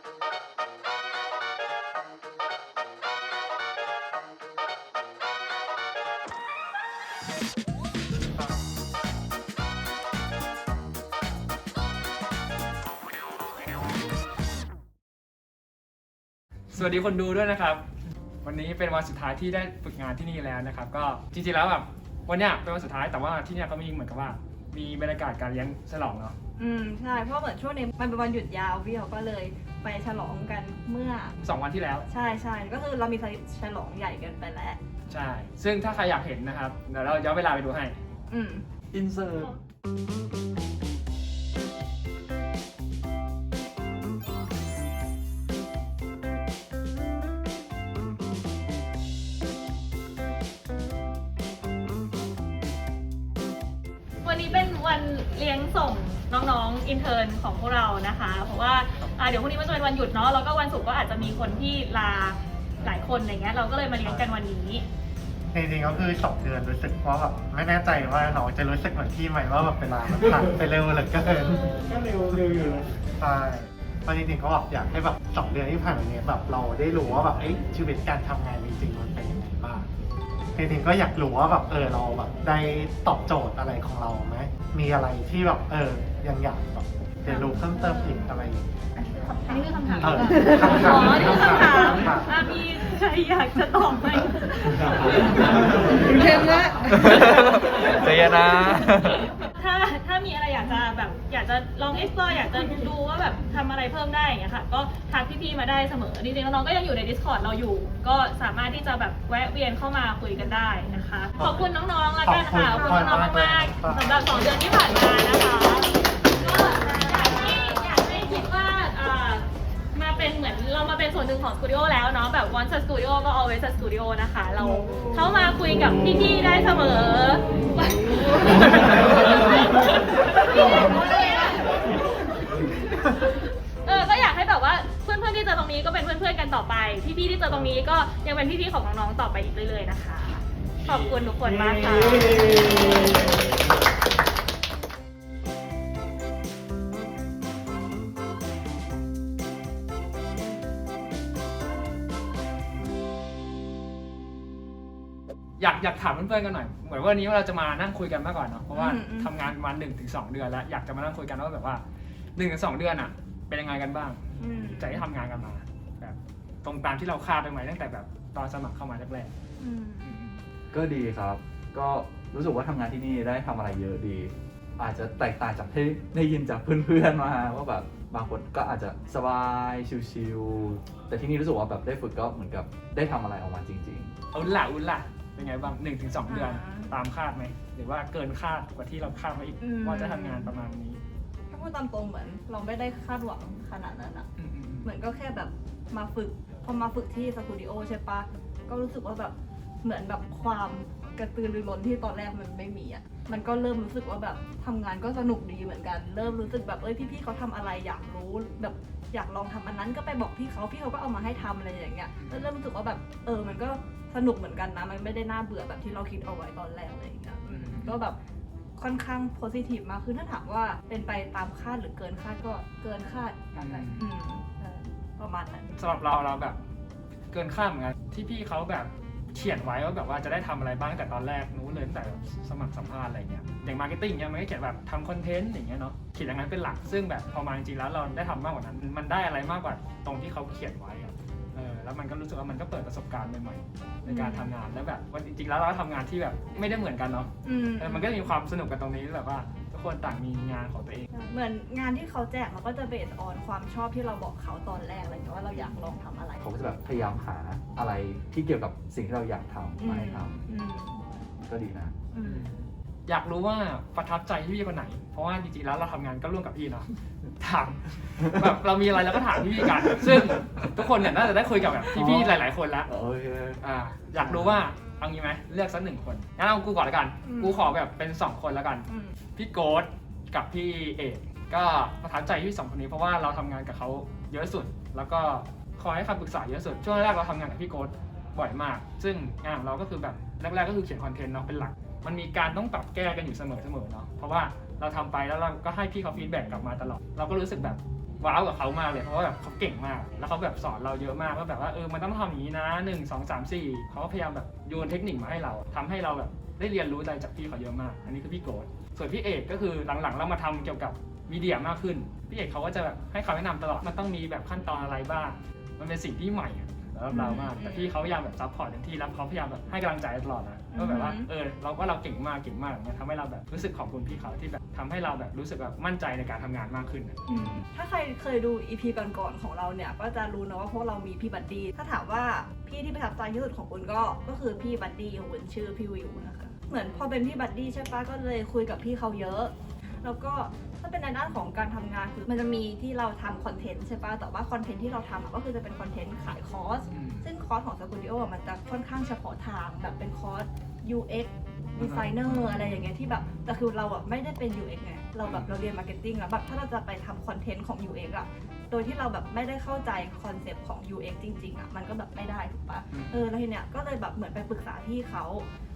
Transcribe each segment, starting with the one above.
สวัสดีคนดูด้วยนะครับ วันนี้เป็นวันสุดท้ายที่ได้ฝึกงานที่นี่แล้วนะครับ ก็จริงๆแล้วแบบวันเนี้ยเป็นวันสุดท้ายแต่ว่าที่เนี่ยก็มีเหมือนกับว่า มีบรรยากาศการเลี้ยงฉลองเนาะอืมใช่เพราะเหมือนช่วงนี้มันเป็นวันหยุดยาวพี่เขาก็เลยไปฉลองกันเมื่อ สองวันที่แล้ว ใช่ใช่ก็คือเรามีฉลองใหญ่กันไปแล้ว ใช่ ซึ่งถ้าใครอยากเห็นนะครับ เดี๋ยวเราย้อนเวลาไปดูให้ อืม อินเสิร์ต องๆอินเทอร์นของพวกเรานะคะ เพราะว่าอ่าเดี๋ยวพรุ่งนี้มันจะเป็นวันหยุดเนาะแล้วก็วันศุกร์ก็อาจจะมีคนที่ลาหลายคนอะไรเงี้ยเราก็เลยมาเลี้ยงกันวันนี้จริงๆก็คือสองเดือนรู้สึกว่าแบบไม่แน่ใจว่าน้องจะรู้สึกเหมือนพี่ไหมว่าแบบเวลามันผ่านไปเร็วเหลือเกินก็เร็วเร็วอยู่นะใช่เพราะจริงๆก็แบบอยากให้แบบสองเดือนที่ผ่านมาเนี้แบบเราได้รู้ว่าแบบเอ้ยชีวิตการทำงานจริงๆมันเป็นยังไงบ้าง จริงๆก็อยากรู้ว่าแบบเออเราแบบได้ตอบโจทย์อะไรของเราไหมมีอะไรที่แบบเออยังอยากแบบเรียนรู้เพิ่มเติมอีกอะไรอย่างเงี้ย อันนี้คือคำถามเออหรือเปล่าคำถามอ๋อนี่คือคำถามคำถามอะมีใครอยากจะตอบไหม เข้มละ ใจเย็นนะ จะลอง explore อยากจะดูว่าแบบทำอะไรเพิ่มได้อย่างเงี้ยค่ะ ก็ทักพี่ๆมาได้เสมอ จริงๆน้องๆก็ยังอยู่ใน Discord เราอยู่ ก็สามารถที่จะแบบแวะเวียนเข้ามาคุยกันได้นะคะ ขอบคุณน้องๆแล้วกันค่ะ ขอบคุณน้องๆมากๆสำหรับสองเดือนที่ผ่านมานะคะก็อยากให้อยากให้คิดว่าอ่ามาเป็นเหมือนเรามาเป็นส่วนหนึ่งของสตูดิโอแล้วเนาะแบบ once a studio ก็ always a studio นะคะ เราเข้ามาคุยกับพี่ๆได้เสมอเออ ก็อยากให้ แบบว่าเพื่อนๆที่เจอตรงนี้ก็เป็นเพื่อนๆกันต่อไป พี่ๆที่เจอตรงนี้ก็ยังเป็นพี่ๆของน้องๆต่อไปอีกเรื่อยๆนะคะ ขอบคุณทุกคนมากค่ะอยากอยากถามเพื่อนๆกันหน่อย เหมือนว่าวันนี้เราจะมานั่งคุยกันมากก่อนเนาะ เพราะว่าอืมอืม ทำงานประมาณหนึ่งถึงสองเดือนแล้ว อยากจะมานั่งคุยกันว่าแบบว่าหนึ่งถึงสองเดือนอะ เป็นยังไงกันบ้าง อืมจะได้ทำงานกันมาแบบตรงตามที่เราคาดไปไหมตั้งแต่แบบตอนสมัครเข้ามาแรกอืมๆอืมก็ดีครับ ก็รู้สึกว่าทำงานที่นี่ได้ทำอะไรเยอะดี อาจจะแตกต่างจากที่ได้ยินจากเพื่อนๆมาว่าแบบบางคนก็อาจจะสบายชิลๆแต่ที่นี่รู้สึกว่าแบบได้ฝึกก็เหมือนกับได้ทำอะไรออกมาจริงเอาล่ะอุลล่ะเป็นไงบ้างหนึ่งถึงสองเดือนอ่าตามคาดไหมหรือว่าเกินคาดกว่าที่เราคาดไว้อีกอืม ว่าจะทำงานประมาณนี้ถ้า พูดตามตรงเหมือน เราไม่ได้คาดหวังขนาดนั้นอะอืมๆเหมือนก็แค่แบบมาฝึกพอมาฝึกที่สตูดิโอใช่ปะก็รู้สึกว่าแบบเหมือนแบบความกระตือรือร้นที่ตอนแรกมันไม่มีอะมันก็เริ่มรู้สึกว่าแบบทำงานก็สนุกดีเหมือนกัน เริ่มรู้สึกแบบเอ้ยพี่ๆเขาทำอะไรอยากรู้แบบอยากลองทำอันนั้นก็ไปบอกพี่เขาพี่เขาก็เอามาให้ทำอะไรอย่างเงี้ยแล้วเริ่มรู้สึกว่าแบบเออมันก็สนุกเหมือนกันนะมันไม่ได้น่าเบื่อแบบที่เราคิดเอาไว้ตอนแรกอะไรอย่างเงี้ยอืมก็แบบ ค่อนข้างโพซิทีฟมากคือถ้าถามว่าเป็นไปตามคาดหรือเกินคาดก็เกินคาดกันแหละอืมเออประมาณนั้น สำหรับเราเราแบบเกินคาดเหมือนกันที่พี่เขาแบบเขียนไว้ว่าแบบว่าจะได้ทำอะไรบ้างแต่ตอนแรกนู้นเลยตั้งแต่แบบสมัครสัมภาษณ์อะไรเงี้ยอย่างมาร์เก็ตติ้งเนี้ยมันก็เขียนแบบทำคอนเทนต์อย่างเงี้ยเนาะเขียนอย่างนั้นเป็นหลักซึ่งแบบพอมาจริงๆแล้วเราได้ทำมากกว่านั้น มันได้อะไรมากกว่าตรงที่เขาเขียนไว้อะเออ แล้วมันก็รู้สึกว่ามันก็เปิดประสบการณ์ใหม่ๆในการทำงานแล้วแบบวันจริงๆแล้วเราทำงานที่แบบไม่ได้เหมือนกันเนาะอืมเออมันก็มีความสนุกกันตรงนี้แบบว่าทุกคนต่างมีงานของตัวเอง เหมือนงานที่เขาแจกเราก็จะเบสออนความชอบที่เราบอกเขาตอนแรกอะไรอย่างเงี้ยว่าเราอยากลองทำอะไรๆเขาก็จะแบบพยายามหาอะไรที่เกี่ยวกับสิ่งที่เราอยากทำมาให้ทอืมำก็ดีนะ อืม อยากรู้ว่าประทับใจพี่คนไหน เพราะว่าจริงๆแล้วเราทำงานก็ร่วมกับพี่เนาะถามแบบเรามีอะไรเราก็ถามพี่ๆกัน ซึ่งทุกคนเนี่ยน่าจะได้คุยกับแบบพี่ๆหลาย ๆ คนแล้วโอเคอ่าอยากรู้ว่าเอางี้ไหมเลือกสักหนึ่งคนงั้นเอากูก่อนแล้วกันอืมกูขอแบบเป็นสองคนแล้วกันอืมพี่โกดกับพี่เอกก็ประทับใจที่สองคนนี้เพราะว่าเราทำงานกับเขาเยอะสุด แล้วก็คอยให้คำปรึกษาเยอะสุด ช่วงแรกเราทำงานกับพี่โกดบ่อยมาก ซึ่งงานของเราก็คือแบบแรกๆก็คือเขียนคอนเทนต์เนาะเป็นหลัก มันมีการต้องปรับแก้กันอยู่เสมอๆเนาะเพราะว่าเราทำไปแล้วเราก็ให้พี่เขาฟีดแบ็กกลับมาตลอด เราก็รู้สึกแบบว้าวกับเขามากเลยเพราะว่าแบบเขาเก่งมาก แล้วเขาแบบสอนเราเยอะมากว่าแบบว่าเออมันต้องทำอย่างนี้นะหนึ่งสองสามสี่เขาก็พยายามแบบโยนเทคนิคมาให้เราทำให้เราแบบได้เรียนรู้อะไรจากพี่เขาเยอะมาก อันนี้คือพี่โกรธส่วนพี่เอกก็คือหลังๆ เรามาทำเกี่ยวกับมีเดียมากขึ้น พี่เอกเขาก็จะแบบให้คำแนะนำตลอดมันต้องมีแบบขั้นตอนอะไรบ้าง มันเป็นสิ่งที่ใหม่อะสำหรับเรามาก แต่พี่เขาพยายามแบบซัพพอร์ตเต็มที่แล้วเขาพยายามแบบให้กำลังใจตลอดนะ ก็แบบว่าอือหือเออเราว่าเราเก่งมากเก่งมากมันทำให้เราแบบรู้สึกขอบคุณพี่เขาที่แบบทำให้เราแบบรู้สึกแบบมั่นใจในการทำงานมากขึ้นอะ ถ้าใครเคยดูอีพีก่อนๆของเราเนี่ยก็จะรู้นะว่าพวกเรามีพี่บัดดี้ถ้าถามว่าพี่ที่ประทับใจที่สุดของคุณก็ก็คือพี่บัดดี้ของคุณชื่อพี่วิวนะคะเหมือนพอเป็นพี่บัดดี้ใช่ปะก็เลยคุยกับพี่เขาเยอะ แล้วก็ถ้าเป็นในด้านของการทำงานคือมันจะมีที่เราทำคอนเทนต์ใช่ปะแต่ว่าคอนเทนต์ที่เราทำอะก็คือจะเป็นคอนเทนต์ขายคอร์ส ซึ่งคอร์สของสตูดิโออะมันจะค่อนข้างเฉพาะทางแบบเป็นคอร์ส UX designer อะไรอย่างเงี้ยที่แบบแต่คือเราอะไม่ได้เป็น UX ไงเราแบบเราเรียน marketing แล้วแบบถ้าเราจะไปทำคอนเทนต์ของ UX อะโดยที่เราแบบไม่ได้เข้าใจคอนเซปต์ของ UX จริงๆอะมันก็แบบไม่ได้ถูกปะอืมเออแล้วทีเนี้ยก็เลยแบบเหมือนไปปรึกษาพี่เขา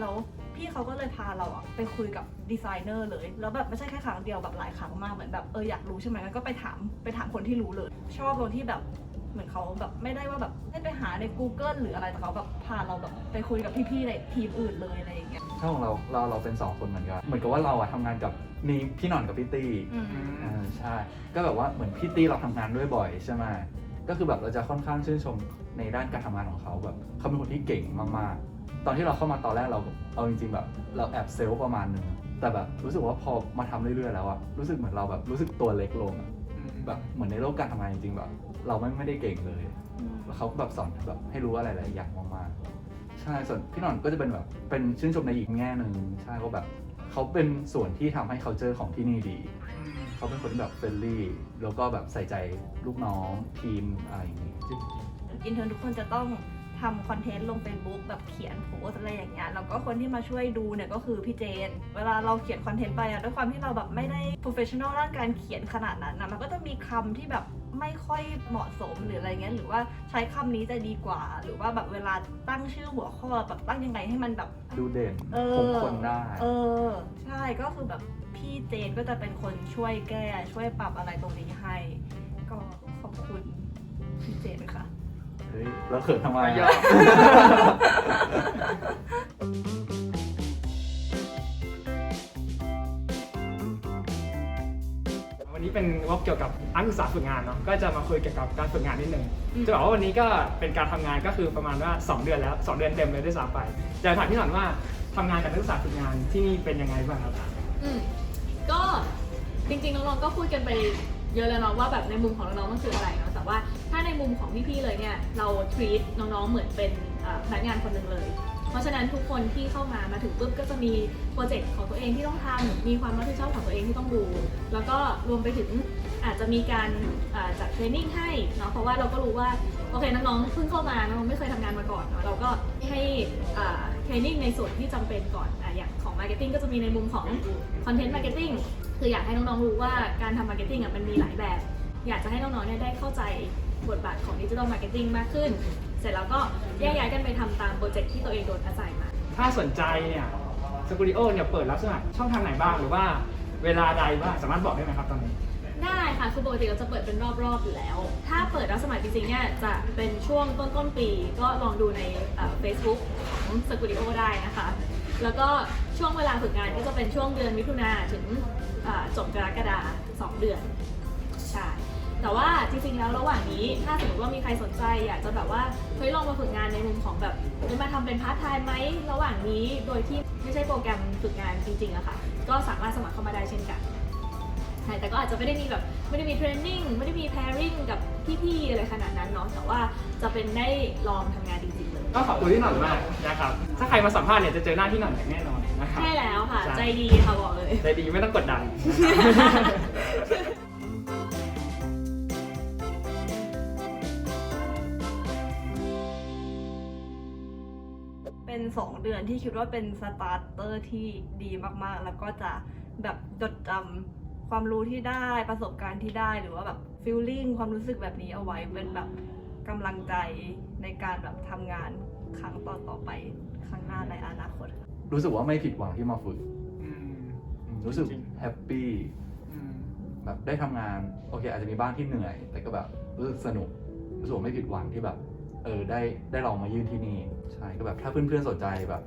แล้วพี่เขาก็เลยพาเราอะไปคุยกับดีไซเนอร์เลย แล้วแบบไม่ใช่แค่ครั้งเดียวแบบหลายครั้งมากเหมือนแบบเอออยากรู้ใช่ไหมงั้นก็ไปถามไปถามคนที่รู้เลย ชอบตรงที่แบบ เหมือนเขาแบบไม่ได้ว่าแบบให้ไปหาใน Google หรืออะไรแต่เขาแบบพาเราแบบไปคุยกับพี่ๆในทีมอื่นเลยอะไรอย่างเงี้ย ถ้าของเราเราเราเป็นสองคนเหมือนกัน เหมือนกับว่าเราอะทำงานกับมีพี่หน่อนกับพี่ตี้อืม อ่าใช่ ก็แบบว่าเหมือนพี่ตี้เราทำงานด้วยบ่อยใช่ไหมก็คือแบบเราจะค่อนข้างชื่นชมในด้านการทำงานของเขาแบบเขาเป็นคนที่เก่งมากๆ ตอนที่เราเข้ามาตอนแรกเราเอาจริงๆแบบเราแอบเซลล์ประมาณนึงแต่แบบรู้สึกว่าพอมาทำเรื่อยๆแล้วอะรู้สึกเหมือนเราแบบรู้สึกตัวเล็กลงอะ แบบเหมือนในโลกการทำงานจริงๆแบบ เราไม่ไม่ได้เก่งเลยแล้วเขาก็แบบสอนแบบให้รู้อะไรหลายอย่างมากๆใช่ส่วนพี่หนอนก็จะเป็นแบบเป็นชื่นชมในอีกแง่หนึ่งใช่เขาแบบเขาเป็นส่วนที่ทำให้ culture ของที่นี่ดี เขาเป็นคนที่แบบเฟรนลี่แล้วก็แบบใส่ใจลูกน้องทีมอะไรอย่างนี้อินเทอร์ทุกคนจะต้องทำคอนเทนต์ลง Facebook แบบเขียนโพสต์อะไรอย่างเงี้ยแล้วก็คนที่มาช่วยดูเนี่ยก็คือพี่เจน เวลาเราเขียนคอนเทนต์ไปอะด้วยความที่เราแบบไม่ได้ professional ด้านการเขียนขนาดนั้นนะมันก็จะมีคำที่แบบ ไม่ค่อยเหมาะสมหรืออะไรเงี้ยหรือว่าใช้คำนี้จะดีกว่า หรือว่าแบบเวลาตั้งชื่อหัวข้อแบบตั้งยังไงให้มันแบบดูเด่นเอคงอคนได้ เออ ใช่ก็คือแบบพี่เจนก็จะเป็นคนช่วยแก้ช่วยปรับอะไรตรงนี้ให้ ก็ขอบคุณพี่เจนค่ะเฮ้ยแล้วเขินทำไม ศึกษาฝึกงานเนาะก็จะมาคุยเกี่ยวกับการฝึกงานนิดนึงอืมจะบอกว่าวันนี้ก็เป็นการทำงานก็คือประมาณว่า 2 เดือนแล้ว 2 เดือนเต็มเลยด้วยซ้ำไปจะถามพี่หน่อยว่าทำงานกับนักศึกษาฝึกงานที่นี่เป็นยังไงบ้างครับอืมก็จริงๆน้องๆก็พูดกันไปเยอะแล้วเนาะว่าแบบในมุมของน้องๆมันคืออะไรเนาะแต่ว่าถ้าในมุมของพี่ๆเลยเนี่ยเรา treat น้องๆเหมือนเป็นเอ่อพนักงานคนหนึ่งเลยเพ ราะฉะนั้นทุกคนที่เข้ามามาถึงปุ๊บก็จะมีโปรเจกต์ของตัวเองที่ต้องทำมีความรับผิดชอบของตัวเองที่ต้องดู แล้วก็รวมไปถึงอาจจะมีการจัดเทรนนิ่งให้เนาะเพราะว่าเราก็รู้ว่าโอเคน้องๆเพิ่งเข้ามาน้องไม่เคยทำงานมาก่อนเนาะเราก็ให้เทรนนิ่งในส่วนที่จำเป็นก่อนออย่างของ Marketing ก็จะมีในมุมของ Content Marketing คืออยากให้น้องๆรู้ว่าการทำ Marketing อะมันมีหลายแบบ อยากจะให้น้องๆเนี่ยได้เข้าใจบทบาทของดิจิทัลมาร์เก็ตติ้งมากขึ้น ร็จแล้วก็แยกย้ายกันไปทำตามโปรเจกต์ที่ตัวเองโดนอาศัยมา ถ้าสนใจเนี่ยสตูดิโอเนี่ยเปิดรับสมัครช่องทางไหนบ้างหรือว่าเวลาใดบ้างสามารถบอกได้ไหมครับตอนนี้ ได้ค่ะคือปกติเราจะเปิดเป็นรอบๆอยู่แล้ว ถ้าเปิดรับสมัครจริงๆเนี่ยจะเป็นช่วงต้นต้นๆปี ก็ลองดูในเฟซบุ๊กของสกูดิโอได้นะคะ แล้วก็ช่วงเวลาฝึกงานก็จะเป็นช่วงเดือนมิถุนาถึงเอ่อจบกรกฎาสองเดือน ใช่ แต่ว่าจริงๆแล้วระหว่างนี้ ถ้าสมมติว่ามีใครสนใจอยากจะแบบว่าเฮ้ยลองมาฝึกงานในมุมของแบบเฮ้ยมาทำเป็นพาร์ทไทม์ไหมระหว่างนี้โดยที่ไม่ใช่โปรแกรมฝึกงานจริงๆอะค่ะ ก็สามารถสมัครเข้ามาได้เช่นกันใช่แต่ก็อาจจะไม่ได้มีแบบไม่ได้มีเทรนนิ่งไม่ได้มี pairing กับพี่ๆอะไรขนาดนั้นเนาะแต่ว่าจะเป็นได้ลองทำงานจริงๆเลยก็ขอบคุณพี่หน่อยมากนะครับถ้าใครมาสัมภาษณ์เนี่ยจะเจอหน้าพี่หน่อยอย่างแน่นอนนะครับใช่แล้วค่ะใช่ใจดีค่ะบอกเลย ใจดีไม่ต้องกดดัน เป็น 2 เดือนที่คิดว่าเป็นสตาร์เตอร์ที่ดีมากๆ แล้วก็จะแบบจดจำความรู้ที่ได้ประสบการณ์ที่ได้หรือว่าแบบฟีลลิ่งความรู้สึกแบบนี้เอาไว้เป็นแบบกำลังใจในการแบบทำงานครั้งต่อๆไปข้างหน้าในอนาคตค่ะรู้สึกว่าไม่ผิดหวังที่มาฝึกอืมอืมรู้สึกจริงแฮปปี้อืมแบบได้ทำงานโอเค อาจจะมีบ้างที่เหนื่อย แต่ก็แบบรู้สึกสนุกรู้สึกว่าไม่ผิดหวังที่แบบ เออได้ได้ลองมายื่นที่นี่ ใช่ก็แบบถ้าเพื่อนๆสนใจแบบ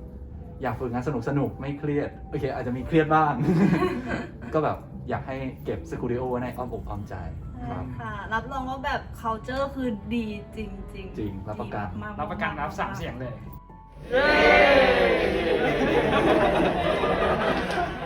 อยากฝึกงานสนุกสนุกๆไม่เครียดโอเค อาจจะมีเครียดบ้าง ก็แบบอยากให้เก็บสกูดิโอไว้ในอ้อมอกอ้อมใจครับ ค่ะ รับรองว่าแบบ culture คือดีจริงๆจริงรับประกันดีมากๆรับประกันรับสามเสียงเลยม